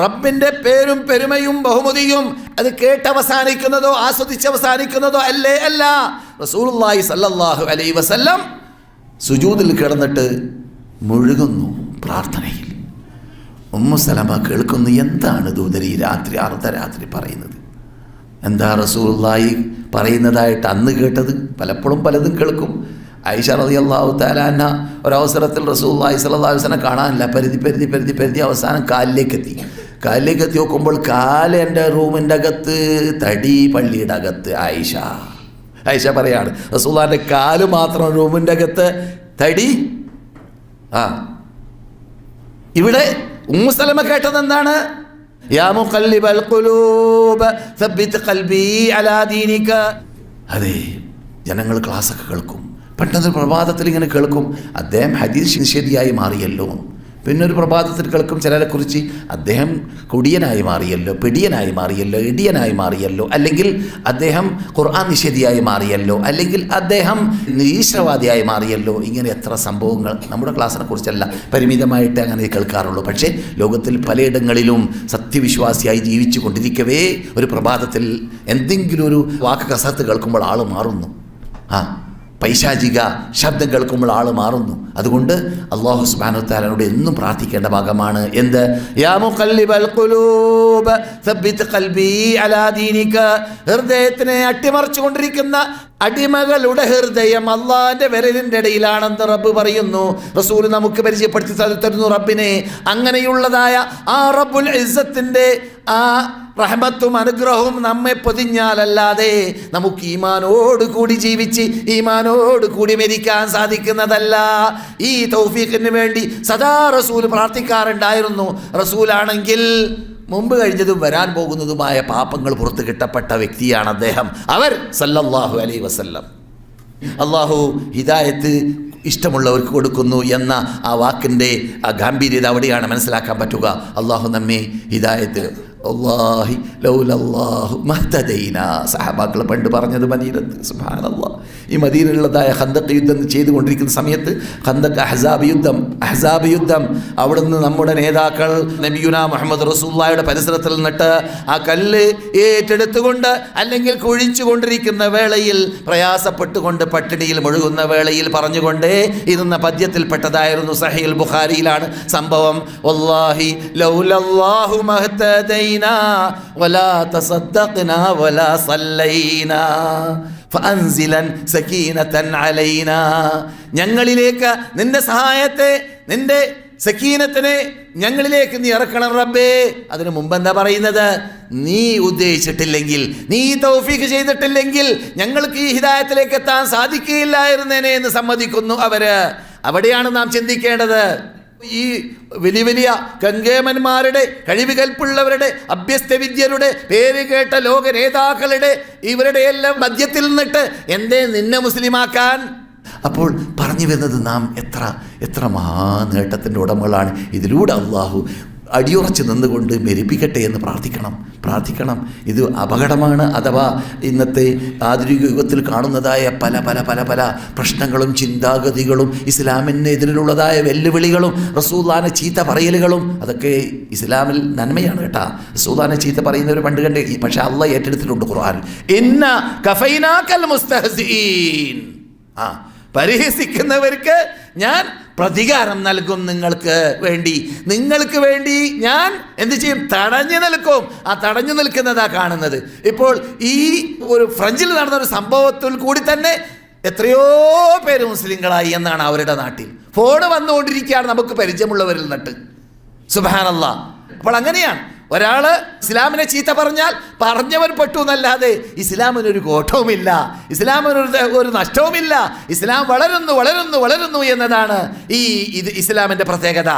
റബ്ബിന്റെ പേരും പെരുമയും ബഹുമതിയും അത് കേട്ട് അവസാനിക്കുന്നതോ ആസ്വദിച്ച് അവസാനിക്കുന്നതോ അല്ലേ അല്ല. റസൂലുള്ളാഹി സല്ലല്ലാഹു അലൈ വസല്ലം സുജൂതിൽ കിടന്നിട്ട് മുഴുകുന്നു പ്രാർത്ഥനയിൽ. ഉമ്മുസലമ കേൾക്കുന്നു എന്താണ് ദൂതരി രാത്രി അർദ്ധരാത്രി പറയുന്നത്? എന്താ റസൂലുള്ളാഹി പറയുന്നതായിട്ട് അന്ന് കേട്ടത്? പലപ്പോഴും പലതും കേൾക്കും. ഐഷ റതി അള്ളാഹു താലാന്ന ഒരവസരത്തിൽ റസൂൽ അലൈഹി വസല്ലം കാണാനില്ല. പരിധി പരിധി പരിധി പരിധി അവസാനം കാലിലേക്ക് എത്തി. കാലിലേക്ക് എത്തി നോക്കുമ്പോൾ കാൽ എന്റെ റൂമിന്റെ അകത്ത് തടി പള്ളിയുടെ അകത്ത് ആയിഷ. ആയിഷ പറയാണ് റസൂല്ലാന്റെ കാൽ മാത്രം റൂമിന്റെ അകത്ത് തടി. ആ. ഇവിടെ ഉമ്മുസലമ കേട്ടത് എന്താണ്? അതെ ജനങ്ങൾ ക്ലാസ്സൊക്കെ കേൾക്കും. പെട്ടെന്ന് പ്രഭാതത്തിൽ ഇങ്ങനെ കേൾക്കും. അദ്ദേഹം ഹദീസ് നിഷേധിയായി മാറിയല്ലോ. പിന്നെ ഒരു പ്രഭാതത്തിൽ കേൾക്കും ചിലരെ കുറിച്ച് അദ്ദേഹം കൊടിയനായി മാറിയല്ലോ പിടിയനായി മാറിയല്ലോ ഇടിയനായി മാറിയല്ലോ അല്ലെങ്കിൽ അദ്ദേഹം ഖുർആൻ നിഷേധിയായി മാറിയല്ലോ അല്ലെങ്കിൽ അദ്ദേഹം നിരീശ്വരവാദിയായി മാറിയല്ലോ ഇങ്ങനെ എത്ര സംഭവങ്ങൾ നമ്മുടെ ക്ലാസ്സിനെ കുറിച്ചല്ല പരിമിതമായിട്ട് അങ്ങനെ കേൾക്കാറുള്ളൂ. പക്ഷേ ലോകത്തിൽ പലയിടങ്ങളിലും സത്യവിശ്വാസിയായി ജീവിച്ചു കൊണ്ടിരിക്കവേ ഒരു പ്രഭാതത്തിൽ എന്തെങ്കിലും ഒരു വാക്ക് കസത്ത് കേൾക്കുമ്പോൾ ആൾ മാറുന്നു. ആ പൈശാചിക ശബ്ദം കേൾക്കുമ്പോൾ ആൾ മാറുന്നു. അതുകൊണ്ട് അള്ളാഹു സുബ്ഹാനഹു താലനോട് എന്നും പ്രാർത്ഥിക്കേണ്ട ഭാഗമാണ് എന്ത്? ഹൃദയത്തിനെ അട്ടിമറിച്ചു കൊണ്ടിരിക്കുന്ന അടിമകളുടെ ഹൃദയം അള്ളാഹിന്റെ വിരലിന്റെ ഇടയിലാണെന്ന് റബ്ബ് പറയുന്നു. റസൂൽ നമുക്ക് പരിചയപ്പെടുത്തി തരുന്നു റബ്ബിനെ. അങ്ങനെയുള്ളതായ ആ റബ്ബുൽ ഇസ്സത്തിന്റെ ആ റഹ്മത്തും അനുഗ്രഹവും നമ്മെ പൊതിഞ്ഞാലല്ലാതെ നമുക്ക് ഈമാനോട് കൂടി ജീവിച്ച് ഈമാനോട് കൂടി മരിക്കാൻ സാധിക്കുന്നതല്ല. ഈ തൗഫീഖിന് വേണ്ടി സദാ റസൂൽ പ്രാർത്ഥിക്കാറുണ്ടായിരുന്നു. റസൂലാണെങ്കിൽ മുമ്പ് കഴിഞ്ഞതും വരാൻ പോകുന്നതുമായ പാപങ്ങൾ പുറത്തു കിട്ടപ്പെട്ട വ്യക്തിയാണ് അദ്ദേഹം. അവർ സല്ലല്ലാഹു അലൈ വസല്ലം. അള്ളാഹു ഹിദായത്ത് ഇഷ്ടമുള്ളവർക്ക് കൊടുക്കുന്നു എന്ന ആ വാക്കിന്റെ ആ ഗാംഭീര്യത അവിടെയാണ് മനസ്സിലാക്കാൻ പറ്റുക. അള്ളാഹു നമ്മെ ഹിദായത്ത് അള്ളാഹി ലൗലല്ലാഹു മഹ്തദൈന. സഹബാക്കൾ പണ്ട് പറഞ്ഞത് മദീനത്ത്. സുഹാനല്ലാ ഈ മദീനുള്ളതായ ഹന്തക്ക് യുദ്ധം ചെയ്തുകൊണ്ടിരിക്കുന്ന സമയത്ത് ഹന്തക്ക് അഹ്സാബ് യുദ്ധം അഹ്സാബ് യുദ്ധം. അവിടുന്ന് നമ്മുടെ നേതാക്കൾ നബിയുന മുഹമ്മദ് റസൂല്ലായുടെ പരിസരത്തിൽ നിന്നിട്ട് ആ കല്ല് ഏറ്റെടുത്തുകൊണ്ട് അല്ലെങ്കിൽ കുഴിച്ചു കൊണ്ടിരിക്കുന്ന വേളയിൽ പ്രയാസപ്പെട്ടുകൊണ്ട് പട്ടിണിയിൽ മുഴുകുന്ന വേളയിൽ പറഞ്ഞുകൊണ്ടേ ഇരുന്ന പദ്യത്തിൽപ്പെട്ടതായിരുന്നു സഹീൽ ബുഖാരിയിലാണ് സംഭവം. വല്ലാഹി ലൗലല്ലാഹു മഹ്തദൈന. വലാ تصدقنا ولا صلينا ഫഅൻസിലൻ سكينة علينا ഞങ്ങളിലേക്ക് നിന്റെ സഹായത്തെ നിന്റെ സക്കീനത്തിനെ ഞങ്ങളിലേക്ക് നീ ഇറക്കണം റബ്ബേ. അതിനു മുമ്പ് എന്താ പറയുന്നത്? നീ ഉദ്ദേശിച്ചിട്ടില്ലെങ്കിൽ നീ തൗഫീഖ് ചെയ്തിട്ടില്ലെങ്കിൽ ഞങ്ങൾക്ക് ഈ ഹിദായത്തിലേക്ക് എത്താൻ സാധിക്കുകയില്ലായിരുന്നേനെ എന്ന് സമ്മതിക്കുന്നു അവർ. അവിടെയാണ് നാം ചിന്തിക്കേണ്ടത്. ഈ വലിയ വലിയ ഗംഗേമന്മാരുടെ കഴിവുകൽപ്പുള്ളവരുടെ അഭ്യസ്തവിദ്യരുടെ പേര് കേട്ട ലോക നേതാക്കളുടെ ഇവരുടെ എല്ലാം മദ്യത്തിൽ നിന്നിട്ട് എന്തേ നിന്നെ മുസ്ലിമാക്കാൻ? അപ്പോൾ പറഞ്ഞു വരുന്നത് നാം എത്ര എത്ര മഹാനേട്ടത്തിന്റെ ഉടമകളാണ്. ഇതിലൂടെ അള്ളാഹു അടിയുറച്ച് നിന്നുകൊണ്ട് മെരിപ്പിക്കട്ടെ എന്ന് പ്രാർത്ഥിക്കണം. പ്രാർത്ഥിക്കണം. ഇത് അപകടമാണ് അഥവാ ഇന്നത്തെ ആധുനിക യുഗത്തിൽ കാണുന്നതായ പല പല പല പല പ്രശ്നങ്ങളും ചിന്താഗതികളും ഇസ്ലാമിനെതിരിലുള്ളതായ വെല്ലുവിളികളും റസൂദാനെ ചീത്ത പറയലുകളും അതൊക്കെ ഇസ്ലാമിൽ നന്മയാണ് കേട്ടാ. റസൂദാനെ ചീത്ത പറയുന്നവർ പണ്ട് കണ്ട് പക്ഷെ അള്ള ഏറ്റെടുത്തിട്ടുണ്ട് ഖുർആൻ. ഇന്ന ആ പരിഹസിക്കുന്നവർക്ക് ഞാൻ പ്രതികാരം നൽകും നിങ്ങൾക്ക് വേണ്ടി. നിങ്ങൾക്ക് വേണ്ടി ഞാൻ എന്ത് ചെയ്യും? തടഞ്ഞു നിൽക്കും. ആ തടഞ്ഞു നിൽക്കുന്നതാ കാണുന്നത്. ഇപ്പോൾ ഈ ഒരു ഫ്രഞ്ചിൽ നടന്ന ഒരു സംഭവത്തിൽ കൂടി തന്നെ എത്രയോ പേര് മുസ്ലിങ്ങളായി എന്നാണ് അവരുടെ നാട്ടിൽ. ഫോണ് വന്നുകൊണ്ടിരിക്കുകയാണ് നമുക്ക് പരിചയമുള്ളവരിൽ നിന്നിട്ട് സുബാനല്ല അപ്പോൾ അങ്ങനെയാണ്. ഒരാൾ ഇസ്ലാമിനെ ചീത്ത പറഞ്ഞാൽ പറഞ്ഞവൻ പെട്ടു എന്നല്ലാതെ ഇസ്ലാമിനൊരു കോട്ടവുമില്ല ഇസ്ലാമിനൊരു ഒരു നഷ്ടവുമില്ല. ഇസ്ലാം വളരുന്നു വളരുന്നു വളരുന്നു എന്നതാണ് ഈ ഇത് ഇസ്ലാമിന്റെ പ്രത്യേകത.